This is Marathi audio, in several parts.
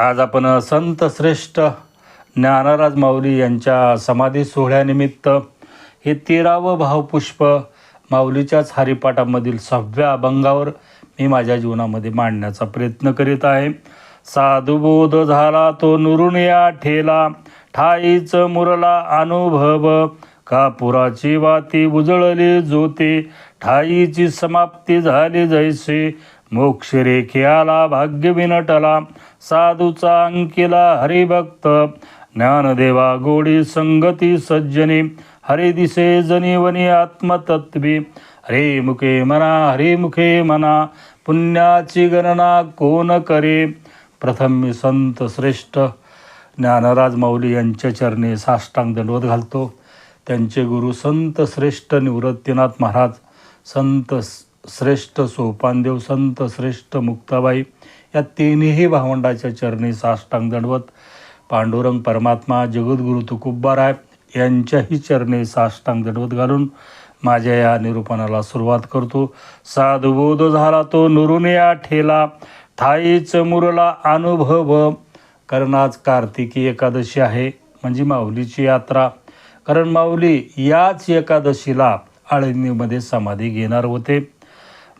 आज आपण संत श्रेष्ठ ज्ञानराज माऊली यांच्या समाधी सोहळ्यानिमित्त हे तेरावं भावपुष्प माऊलीच्याच हरिपाठामधील सहाव्या अभंगावर मी माझ्या जीवनामध्ये मांडण्याचा प्रयत्न करीत आहे. साधुबोध झाला तो नुरून या ठेला ठाईच मुरला अनुभव. कापुराची वाती उजळली ज्योती ठाईची समाप्ती झाली जैसे. मोक्ष रेखे आला भाग्य विनटला साधूचा अंकिला हरिभक्त. ज्ञानदेवा गोडी संगती सज्जनी हरे दिसे जनीवनी आत्मतत्वी. हरे मुखे मना हरे मुखे मना पुण्याची गणना कोण करे? प्रथम मी संत श्रेष्ठ ज्ञानराज माऊली यांच्या चरणी साष्टांग दंडवत घालतो. त्यांचे गुरु संत श्रेष्ठ निवृत्तीनाथ महाराज संत श्रेष्ठ सोपानदेव संत श्रेष्ठ मुक्ताबाई या तिन्ही भावंडाच्या चरणी साष्टांग दंडवत. पांडुरंग परमात्मा जगद्गुरु तुकुब्बाराय यांच्याही चरणी साष्टांग दंडवत घालून माझ्या या निरूपणाला सुरुवात करतो. साधुबोध झाला तो नुरून या ठेला थाईच मुरला अनुभव. कारण आज कार्तिकी एकादशी आहे म्हणजे माऊलीची यात्रा. कारण माऊली याच एकादशीला आळंदीमध्ये समाधी घेणार होते.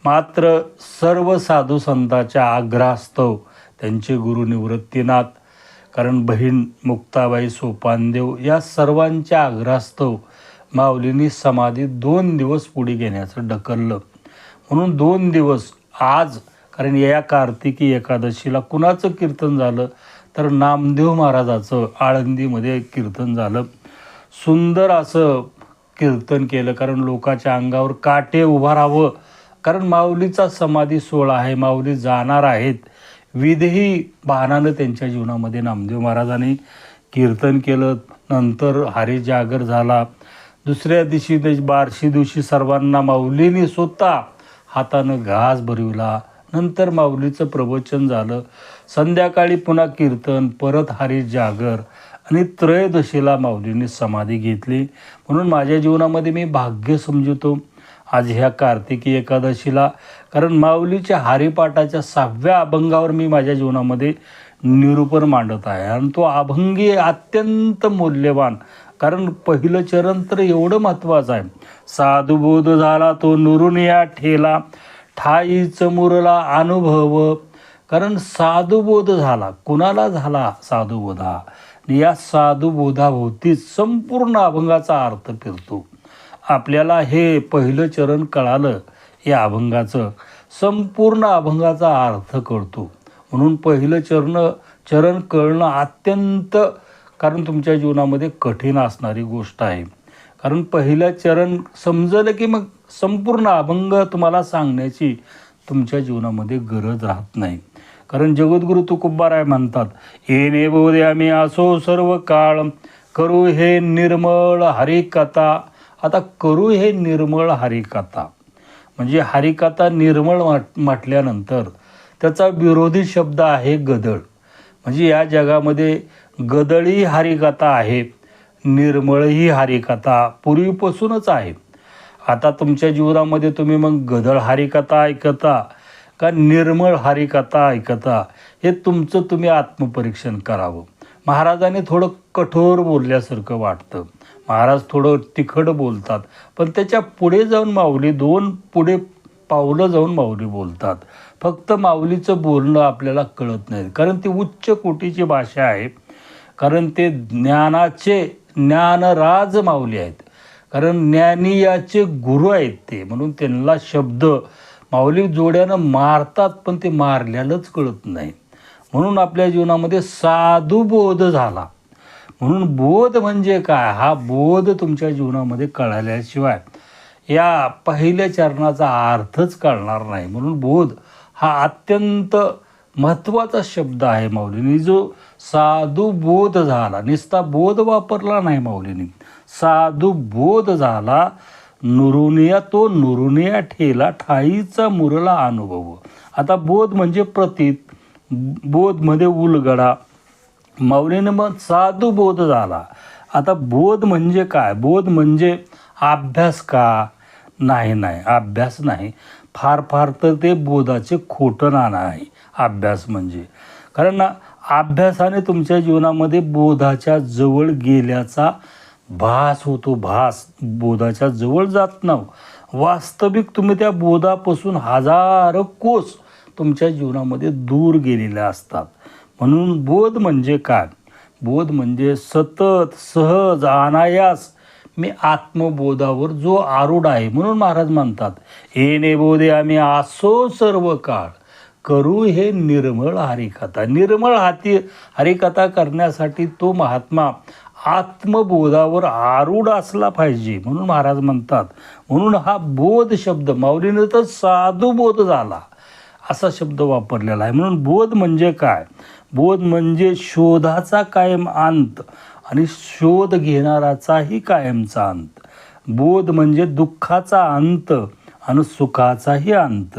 मात्र सर्व साधू संतांच्या आग्रहास्तव त्यांचे गुरु निवृत्तीनाथ कारण बहीण मुक्ताबाई सोपानदेव या सर्वांच्या आग्रहास्तव माऊलींनी समाधी दोन दिवस पुढे घेण्याचं ढकललं. म्हणून दोन दिवस आज कारण या कार्तिकी एकादशीला कुणाचं कीर्तन झालं? तर नामदेव महाराजाचं आळंदीमध्ये कीर्तन झालं. सुंदर असं कीर्तन केलं कारण लोकाच्या अंगावर काटे उभा राहावं कारण माऊलीचा समाधी सोहळा आहे माऊली जाणार आहेत. विधही भानानं त्यांच्या जीवनामध्ये नामदेव महाराजांनी कीर्तन केलं नंतर हरी जागर झाला. दुसऱ्या दिवशी बारशी दिवशी सर्वांना माऊलीने स्वतः हातानं घास भरविला. नंतर माऊलीचं प्रवचन झालं. संध्याकाळी पुन्हा कीर्तन परत हरी जागर आणि त्रयोदशीला माऊलीने समाधी घेतली. म्हणून माझ्या जीवनामध्ये मी भाग्य समजतो. आज ह्या कार्तिकी एकादशीला. कारण माऊलीच्या हारीपाटाच्या सहाव्या अभंगावर मी माझ्या जीवनामध्ये निरूपण मांडत आहे. आणि तो अभंगी अत्यंत मूल्यवान. कारण पहिलं चरण तर एवढं महत्त्वाचं आहे. साधुबोध झाला तो नुरून या ठेला. ठाई चमुरला अनुभव. कारण साधुबोध झाला. कुणाला झाला साधुबोध हा या साधुबोधाभोवती संपूर्ण अभंगाचा अर्थ फिरतो. आपल्याला हे पहिलं चरण कळालं या अभंगाचं. संपूर्ण अभंगाचा अर्थ कळतो. म्हणून पहिलं चरण चरण कळणं अत्यंत कारण तुमच्या जीवनामध्ये कठीण असणारी गोष्ट आहे. कारण पहिलं चरण समजलं की मग संपूर्ण अभंग तुम्हाला सांगण्याची तुमच्या जीवनामध्ये गरज राहत नाही. कारण जगद्गुरु तुकुब्बाराय म्हणतात येणे बोधे आम्ही असो सर्व काळ करू हे निर्मळ हरिकथा आता करू हे निर्मळ हरिकथा. म्हणजे हरिकथा निर्मळ म्हट म्हटल्यानंतर त्याचा विरोधी शब्द आहे गदळ. म्हणजे या जगामध्ये गदळी हरिकथा आहे निर्मळही हरिकथा पूर्वीपासूनच आहे. आता तुमच्या जीवनामध्ये तुम्ही मग गदळ हरिकथा ऐकता का निर्मळ हरिकथा ऐकता हे तुमचं तुम्ही आत्मपरीक्षण करावं. महाराजांनी थोडं कठोर बोलल्यासारखं वाटतं. महाराज थोडं तिखट बोलतात. पण त्याच्या पुढे जाऊन माऊली दोन पुढे पावलं जाऊन माऊली बोलतात. फक्त माऊलीचं बोलणं आपल्याला कळत नाही. कारण ती उच्च कोटीची भाषा आहे. कारण ते ज्ञानाचे ज्ञानराज माऊली आहेत. कारण ज्ञानीयाचे गुरु आहेत ते. म्हणून त्यांना शब्द माऊली जोड्यानं मारतात पण ते मारल्यालाच कळत नाही. म्हणून आपल्या जीवनामध्ये साधुबोध झाला. म्हणून बोध म्हणजे काय? हा बोध तुमच्या जीवनामध्ये कळाल्याशिवाय या पहिल्या चरणाचा अर्थच कळणार नाही. म्हणून बोध हा अत्यंत महत्त्वाचा शब्द आहे माऊलीने. जो साधू बोध झाला नुसता बोध वापरला नाही माऊलीने. साधू बोध झाला नुरुनिया तो नुरुनिया ठेला ठाईचा मुरला अनुभव. आता बोध म्हणजे प्रतीत बोधमध्ये उलगडा माऊलीने मग साधू बोध झाला. आता बोध म्हणजे काय? बोध म्हणजे अभ्यास का? नाही नाही. अभ्यास नाही. फार फार तर ते बोधाचे खोटं नाणं आहे. अभ्यास म्हणजे. कारण ना अभ्यासाने तुमच्या जीवनामध्ये बोधाच्या जवळ गेल्याचा भास होतो. भास. बोधाच्या जवळ जात ना वास्तविक तुम्ही त्या बोधापासून हजारो कोस तुमच्या जीवनामध्ये दूर गेलेल्या असतात. म्हणून बोध म्हणजे काय? बोध म्हणजे सतत सहज अनायास. मी आत्मबोधावर जो आरूढ आहे म्हणून महाराज म्हणतात येणे ने बोधे आम्ही असो सर्व काळ. करू हे निर्मळ हरिकथा. निर्मळ हाती हरिकथा करण्यासाठी तो महात्मा आत्मबोधावर आरूढ असला पाहिजे म्हणून महाराज म्हणतात. म्हणून हा बोध शब्द माऊलीनं तर साधू बोध झाला. असा शब्द वापरलेला आहे. म्हणून बोध म्हणजे काय? बोध म्हणजे शोधाचा कायम अंत आणि शोध घेणाराचाही कायमचा अंत. बोध म्हणजे दुःखाचा अंत आणि सुखाचाही अंत.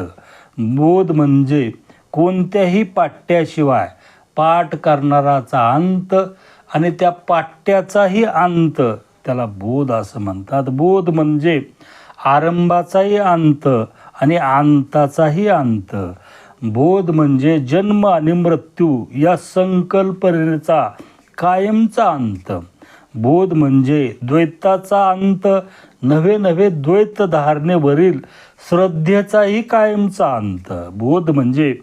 बोध म्हणजे कोणत्याही पाट्याशिवाय पाठ करणाराचा अंत आणि त्या पाट्याचाही अंत त्याला बोध असं म्हणतात. बोध म्हणजे आरंभाचाही अंत आणि अंताचाही अंत. बोध म्हणजे जन्म आणि मृत्यू या संकल्पनेचा कायमचा अंत. बोध म्हणजे द्वैताचा अंत नवे नवे द्वैत धारणेवरील श्रद्धेचाही कायमचा अंत. बोध म्हणजे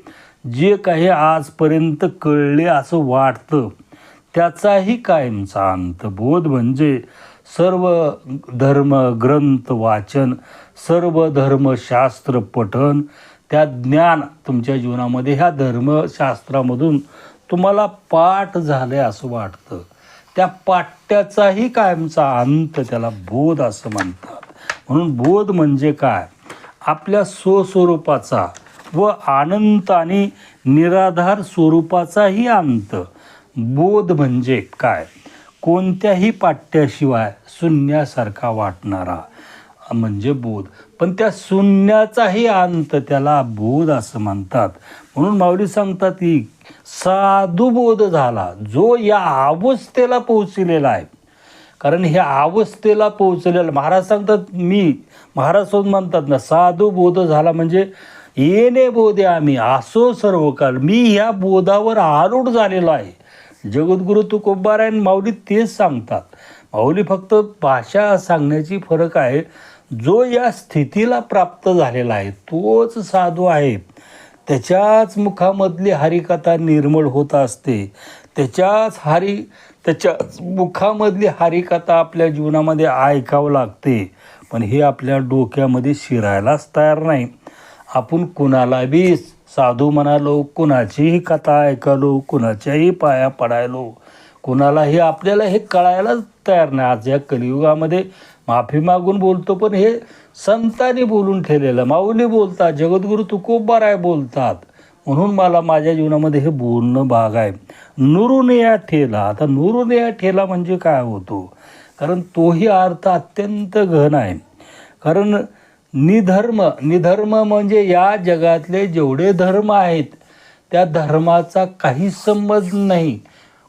जे काही आजपर्यंत कळले असं वाटतं त्याचाही कायमचा अंत. बोध म्हणजे सर्व धर्म ग्रंथ वाचन सर्व धर्मशास्त्र पठन त्या ज्ञान तुमच्या जीवनामध्ये ह्या धर्मशास्त्रामधून तुम्हाला पाठ झाले असं वाटतं. त्या पाट्याचाही कायमचा अंत त्याला बोध असं म्हणतात. म्हणून बोध म्हणजे काय? आपल्या स्वस्वरूपाचा व अनंत आणि निराधार स्वरूपाचाही अंत. बोध म्हणजे काय? कोणत्याही पाट्याशिवाय शून्यासारखा वाटणारा. म्हणजे बोध. पण त्या शून्याचाही अंत त्याला बोध असं म्हणतात. म्हणून माऊली सांगतात की साधू बोध झाला जो या अवस्थेला पोहोचलेला आहे. कारण ह्या अवस्थेला पोहोचलेला महाराज सांगतात मी महाराज स्वतः म्हणतात ना साधू बोध झाला म्हणजे येणे बोधे आम्ही असो सर्व काल मी ह्या बोधावर आरूढ झालेलो आहे. जगद्गुरु तुकोबारायण माऊली तेच सांगतात. माऊली फक्त भाषा सांगण्याची फरक आहे. जो या स्थितीला प्राप्त झालेला आहे तोच साधू आहे. त्याच्याच मुखामधली हरिकथा निर्मळ होत असते. त्याच्याच हरी त्याच्याच मुखामधली हरिकथा आपल्या जीवनामध्ये ऐकावं लागते. पण हे आपल्या डोक्यामध्ये शिरायलाच तयार नाही. आपण कुणाला बी साधू म्हणालो कुणाचीही कथा ऐकालो कुणाच्याही पाया पडायलो कुणालाही आपल्याला हे कळायलाच तयार नाही. आज या कलियुगामध्ये माफी मागून बोलतो पण हे संतांनी बोलून ठेवलेलं. माऊली बोलतात जगद्गुरु तुकोबाराय बोलतात. म्हणून मला माझ्या जीवनामध्ये हे बोलणं भाग आहे. नुरुनिया ठेला. आता नुरुनिया ठेला म्हणजे काय होतो? कारण तोही अर्थ अत्यंत घन आहे. कारण निधर्म निधर्म म्हणजे या जगातले जेवढे धर्म आहेत त्या धर्माचा काही संबंध नाही.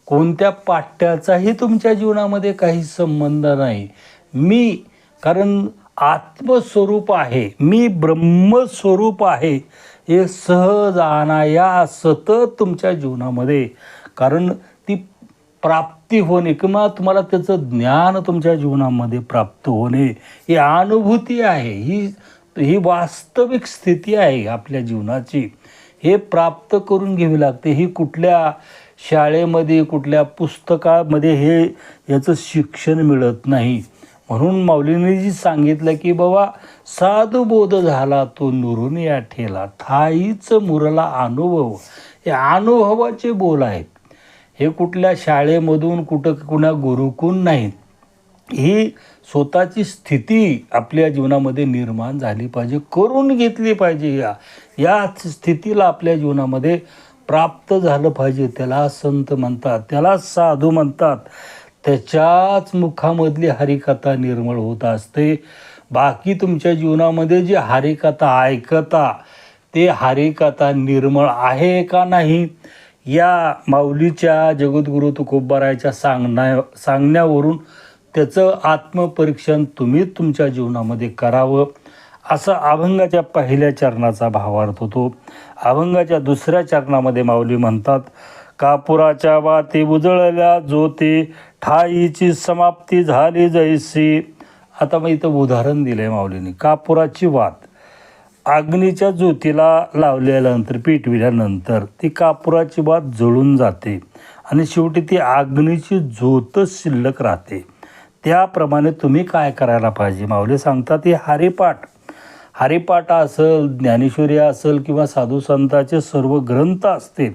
कोणत्या पाट्याचाही तुमच्या जीवनामध्ये काही संबंध नाही. मी कारण आत्मस्वरूप आहे मी ब्रह्मस्वरूप आहे हे सहज या सतत तुमच्या जीवनामध्ये. कारण ती प्राप्ती होणे किंवा तुम्हाला त्याचं ज्ञान तुमच्या जीवनामध्ये प्राप्त होणे ही अनुभूती आहे ही ही वास्तविक स्थिती आहे आपल्या जीवनाची. हे प्राप्त करून घ्यावी लागते. ही कुठल्या शाळेमध्ये कुठल्या पुस्तकामध्ये हे याचं शिक्षण मिळत नाही. म्हणून माऊलीनेजी सांगितलं की बाबा साधू बोध झाला तो नुरून या ठेला ठाईच मुरला अनुभव. हे अनुभवाचे बोल आहेत. हे कुठल्या शाळेमधून कुठं कुणा गुरुकून नाहीत. ही स्वतःची स्थिती आपल्या जीवनामध्ये निर्माण झाली पाहिजे करून घेतली पाहिजे या. या स्थितीला आपल्या जीवनामध्ये प्राप्त झालं पाहिजे त्याला संत म्हणतात त्याला साधू म्हणतात. त्याच्याच मुखामधली हरिकथा निर्मळ होत असते. बाकी तुमच्या जीवनामध्ये जी हरिकथा ऐकता ते हरिकथा निर्मळ आहे का नाही? या माऊलीच्या जगद्गुरू तुकोबारायच्या सांगण्या सांगण्यावरून त्याचं आत्मपरीक्षण तुम्ही तुमच्या जीवनामध्ये करावं असं अभंगाच्या पहिल्या चरणाचा भावार्थ होतो. अभंगाच्या दुसऱ्या चरणामध्ये माऊली म्हणतात कापुराच्या वाती उजळल्या ते ठाईची समाप्ती झाली जैसी. आता मग इथं उदाहरण दिलं आहे माऊलीने. कापुराची वात. अग्नीच्या ज्योतीला लावल्यानंतर पेटविल्यानंतर ती कापुराची वात जळून जाते आणि शेवटी ती अग्नीची ज्योतच शिल्लक राहते. त्याप्रमाणे तुम्ही काय करायला पाहिजे? माऊली सांगतात हे हरिपाठ. हरिपाठ असेल ज्ञानेश्वरी असेल किंवा साधू संतांचे सर्व ग्रंथ असतील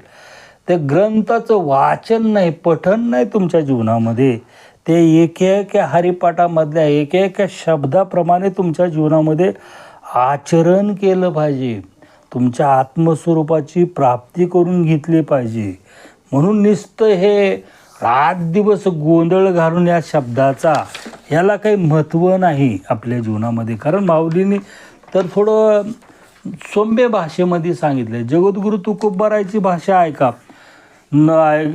त्या ग्रंथाचं वाचन नाही पठन नाही तुमच्या जीवनामध्ये. ते एक एका हरिपाठामधल्या एक एका शब्दाप्रमाणे तुमच्या जीवनामध्ये आचरण केलं पाहिजे. तुमच्या आत्मस्वरूपाची प्राप्ती करून घेतली पाहिजे. म्हणून नुसतं हे रात दिवस गोंधळ घालून या शब्दाचा याला काही महत्त्व नाही आपल्या जीवनामध्ये. कारण माऊलीने तर थोडं सौम्य भाषेमध्ये सांगितलं जगद्गुरु तुकोबारायची भाषा ऐका. न आय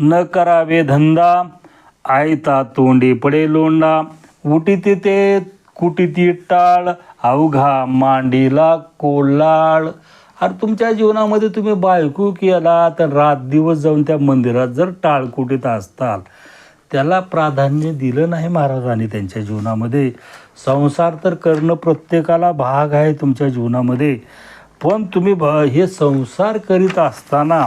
न करावे धंदा आयता तोंडी पडे लोंडा उटीती ते कुटीती टाळ अवघा मांडीला कोलाळ. अरे तुमच्या जीवनामध्ये तुम्ही बायको केला तर रात दिवस जाऊन त्या मंदिरात जर टाळ कुटीत असताल त्याला प्राधान्य दिलं नाही महाराजांनी त्यांच्या जीवनामध्ये. संसार तर करणं प्रत्येकाला भाग आहे तुमच्या जीवनामध्ये. पण तुम्ही ब हे संसार करीत असताना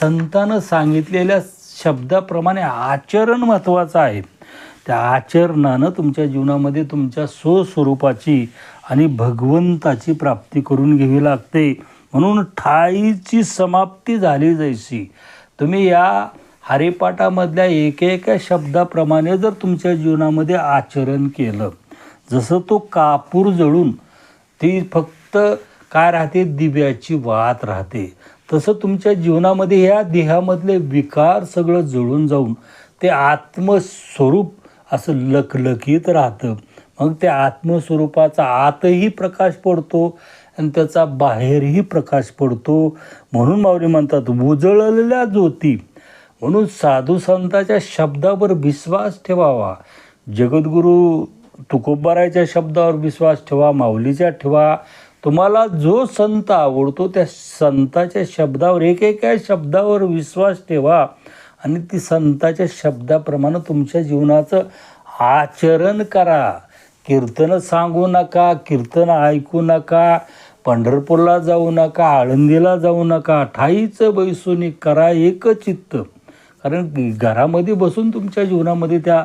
संतानं सांगितलेल्या शब्दाप्रमाणे आचरण महत्त्वाचं आहे. त्या आचरणानं तुमच्या जीवनामध्ये तुमच्या स्वस्वरूपाची आणि भगवंताची प्राप्ती करून घ्यावी लागते. म्हणून ठाईची समाप्ती झाली जायची तुम्ही या हरिपाठामधल्या एकेका शब्दाप्रमाणे जर तुमच्या जीवनामध्ये आचरण केलं जसं तो कापूर जळून ती फक्त काय राहते? दिव्याची वात राहते. तसं तुमच्या जीवनामध्ये ह्या देहामधले विकार सगळं जुळून जाऊन ते आत्मस्वरूप असं लखलखीत राहतं. मग त्या आत्मस्वरूपाचा आतही प्रकाश पडतो आणि त्याचा बाहेरही प्रकाश पडतो. म्हणून माऊली म्हणतात उजळलेल्या ज्योती. म्हणून साधू संतांच्या शब्दावर विश्वास ठेवावा. जगद्गुरू तुकोबारायच्या शब्दावर विश्वास ठेवा माऊलीच्या ठेवा. तुम्हाला जो संत आवडतो त्या संताच्या शब्दावर एक एका शब्दावर विश्वास ठेवा आणि ती संताच्या शब्दाप्रमाणे तुमच्या जीवनाचं आचरण करा. कीर्तन सांगू नका कीर्तन ऐकू नका पंढरपूरला जाऊ नका आळंदीला जाऊ नका ठाईचं बैसून करा एक चित्त. कारण घरामध्ये बसून तुमच्या जीवनामध्ये त्या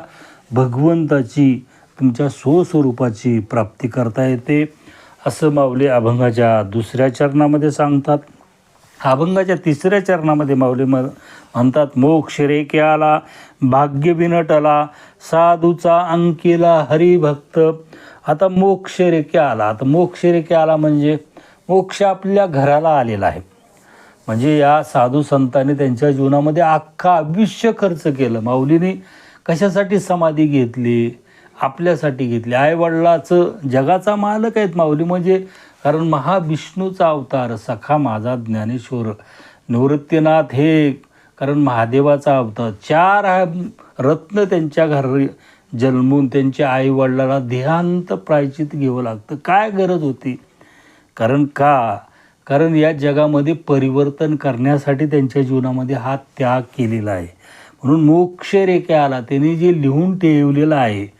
भगवंताची तुमच्या स्वस्वरूपाची प्राप्ती करता येते. असं माऊली अभंगाच्या दुसऱ्या चरणामध्ये सांगतात. अभंगाच्या तिसऱ्या चरणामध्ये माऊली म म्हणतात मोक्ष रेके आला भाग्य विनटला साधूचा अंकिला हरिभक्त. आता मोक्ष रेके आला आता मोक्ष रेके आला म्हणजे मोक्ष आपल्या घराला आलेला आहे. म्हणजे या साधू संतांनी त्यांच्या जीवनामध्ये अख्खा आयुष्य खर्च केलं. माऊलीने कशासाठी समाधी घेतली? आपल्यासाठी घेतली. आईवडिलाचं जगाचा मालक आहेत माऊली. म्हणजे कारण महाविष्णूचा अवतार सखा माझा ज्ञानेश्वर. निवृत्तीनाथ हे कारण महादेवाचा अवतार. चार हा- रत्न त्यांच्या घरी जन्मून त्यांच्या आईवडिलाला देहांत प्रायचित घ्यावं लागतं. काय गरज होती? कारण का? कारण या जगामध्ये परिवर्तन करण्यासाठी त्यांच्या जीवनामध्ये हा त्याग केलेला आहे. म्हणून मोक्ष रेखे आला. त्यांनी जे लिहून ठेवलेलं आहे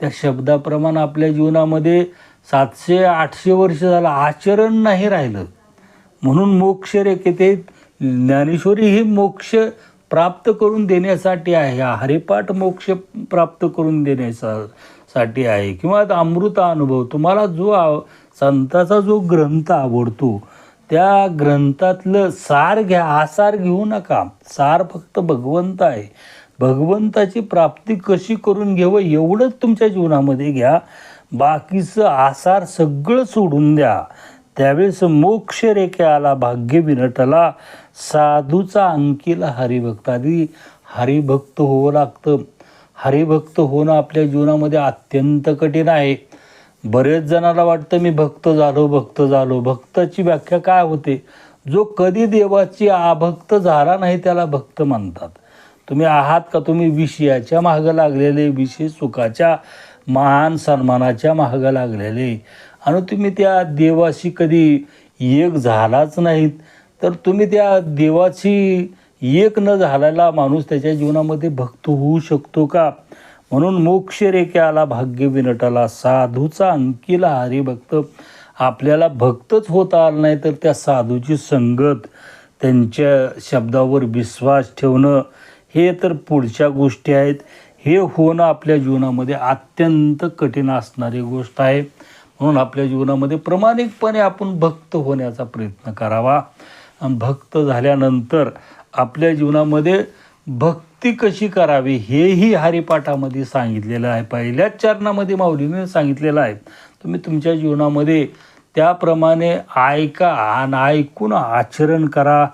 त्या शब्दाप्रमाणे आपल्या जीवनामध्ये सातशे आठशे वर्ष झालं आचरण नाही राहिलं. म्हणून मोक्ष रेखेते ज्ञानेश्वरी ही मोक्ष प्राप्त करून देण्यासाठी आहे. हरिपाठ मोक्ष प्राप्त करून देण्याचा साठी आहे. किंवा अमृत अनुभव तुम्हाला जो आव संताचा जो ग्रंथ आवडतो त्या ग्रंथातलं सार घ्या आसार घेऊ नका. सार फक्त भगवंत आहे. भगवंताची प्राप्ती कशी करून घ्यावं एवढंच तुमच्या जीवनामध्ये घ्या. बाकीचं आसार सगळं सोडून द्या. त्यावेळेस मोक्ष रेखे आला भाग्य विनटला साधूचा अंकीला हरिभक्त. आधी हरिभक्त होवं लागतं. हरिभक्त होणं आपल्या जीवनामध्ये अत्यंत कठीण आहे. बरेच जणाला वाटतं मी भक्त झालो भक्त झालो. भक्ताची व्याख्या काय होते? जो कधी देवाची आभक्त झाला नाही त्याला भक्त म्हणतात. तुम्ही आहात का? तुम्ही विषयाच्या मागं लागलेले विषय सुखाच्या मान सन्मानाच्या मागं लागलेले. आणि तुम्ही त्या देवाशी कधी एक झालाच नाहीत. तर तुम्ही त्या देवाची एक न झालेला माणूस त्याच्या जीवनामध्ये भक्त होऊ शकतो का? म्हणून मोक्ष रेख्याला भाग्य विनटाला साधूचा अंकिला हरिभक्त आपल्याला भक्तच होता आला नाही तर त्या साधूची संगत त्यांच्या शब्दावर विश्वास ठेवणं हे तर पुढच्या गोष्टी आहेत. हे होणं आपल्या जीवनामध्ये अत्यंत कठीण असणारी गोष्ट आहे. म्हणून आपल्या जीवनामध्ये प्रामाणिकपणे आपण भक्त होण्याचा प्रयत्न करावा. आणि भक्त झाल्यानंतर आपल्या जीवनामध्ये भक्ती कशी करावी हेही हरिपाठामध्ये सांगितलेलं आहे. पहिल्याच चरणामध्ये माऊलीने सांगितलेलं आहे. तुम्ही तुमच्या जीवनामध्ये त्याप्रमाणे ऐका आणि ऐकून आचरण करा.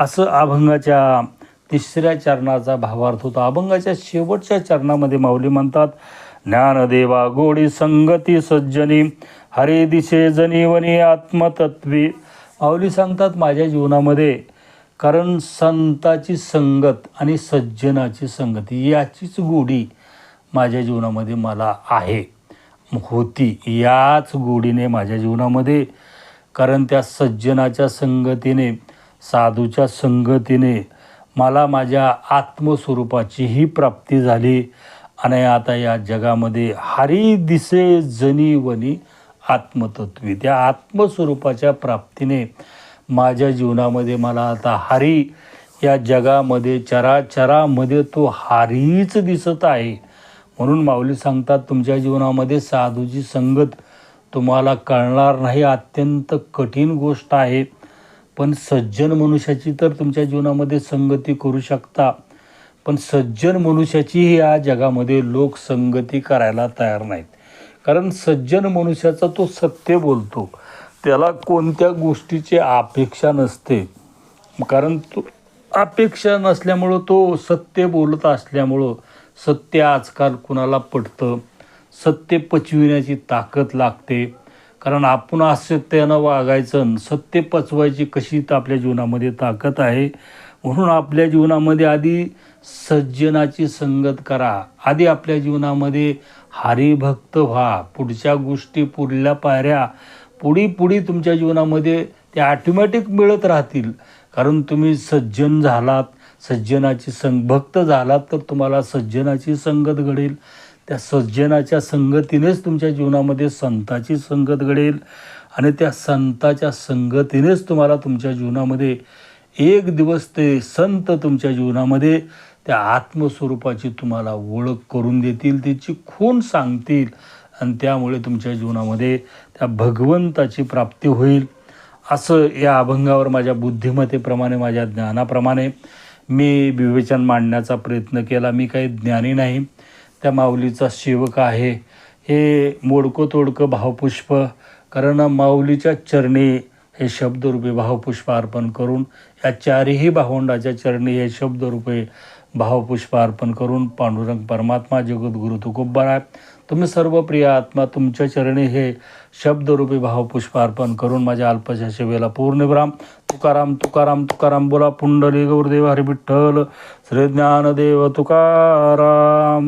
असं अभंगाच्या तिसऱ्या चरणाचा भावार्थ होता. अभंगाच्या शेवटच्या चरणामध्ये माऊली म्हणतात ज्ञानदेवा गोडी संगती सज्जनी हरे दिशे जनीवनी आत्मतत्वी. माऊली सांगतात माझ्या जीवनामध्ये कारण संताची संगत आणि सज्जनाची संगती याचीच गोडी माझ्या जीवनामध्ये मला आहे. होती याच गोडीने माझ्या जीवनामध्ये कारण त्या सज्जनाच्या संगतीने साधूच्या संगतीने मला माझ्या आत्मस्वरूपाचीही प्राप्ती झाली. आणि आता या जगामध्ये हरी दिसे जनी वनी आत्मतत्वी. त्या आत्मस्वरूपाच्या प्राप्तीने माझ्या जीवनामध्ये मला आता हरी या जगामध्ये चराचरामध्ये तो हरीच दिसत आहे. म्हणून माऊली सांगतात तुमच्या जीवनामध्ये साधूची संगत तुम्हाला कळणार नाही. अत्यंत कठीण गोष्ट आहे. पण सज्जन मनुष्याची तर तुमच्या जीवनामध्ये संगती करू शकता. पण सज्जन मनुष्याची या जगामध्ये लोक संगती करायला तयार नाहीत. कारण सज्जन मनुष्याचा तो सत्य बोलतो. त्याला कोणत्या गोष्टीची अपेक्षा नसते. कारण तो अपेक्षा नसल्यामुळं तो सत्य बोलत असल्यामुळं सत्य आजकाल कुणाला पटतं? सत्य पचविण्याची ताकद लागते. कारण आपण असत्यानं वागायचं आणि सत्य पचवायची कशी तर आपल्या जीवनामध्ये ताकद आहे. म्हणून आपल्या जीवनामध्ये आधी सज्जनाची संगत करा. आधी आपल्या जीवनामध्ये हरिभक्त व्हा. पुढच्या गोष्टी पुढल्या पायऱ्या. पुढी पुढी तुमच्या जीवनामध्ये ते ॲटोमॅटिक मिळत राहतील. कारण तुम्ही सज्जन झालात. सज्जनाची संग भक्त झालात तर तुम्हाला सज्जनाची संगत घडेल. त्या सज्जनाच्या संगतीनेच तुमच्या जीवनामध्ये संताची संगत घडेल आणि त्या संताच्या संगतीनेच तुम्हाला तुमच्या जीवनामध्ये एक दिवस ते संत तुमच्या जीवनामध्ये त्या आत्मस्वरूपाची तुम्हाला ओळख करून देतील त्याची खून सांगतील आणि त्यामुळे तुमच्या जीवनामध्ये त्या भगवंताची प्राप्ती होईल. असं या अभंगावर माझ्या बुद्धिमत्तेप्रमाणे माझ्या ज्ञानाप्रमाणे मी विवेचन मांडण्याचा प्रयत्न केला. मी काही ज्ञानी नाही. त्या माऊलीचा सेवक आहे. हे मोडकं तोडकं भावपुष्प कारण माऊलीच्या चरणी हे शब्दरूपे भावपुष्प अर्पण करून या चारही भावंडाच्या चरणी हे शब्दरूपे भावपुष्प अर्पण करून पांडुरंग परमात्मा जगद्गुरु आहे तुम्ही सर्व प्रिय आत्मा तुमच्या चरणी हे शब्दरूपी भावपुष्प अर्पण करून माझ्या अल्पशा सेवेला पूर्णविराम तुकाराम तुकाराम तुकाराम बोला पुंडली गौरदेव हरिविठ्ठल. श्रीज्ञानदेव तुकाराम.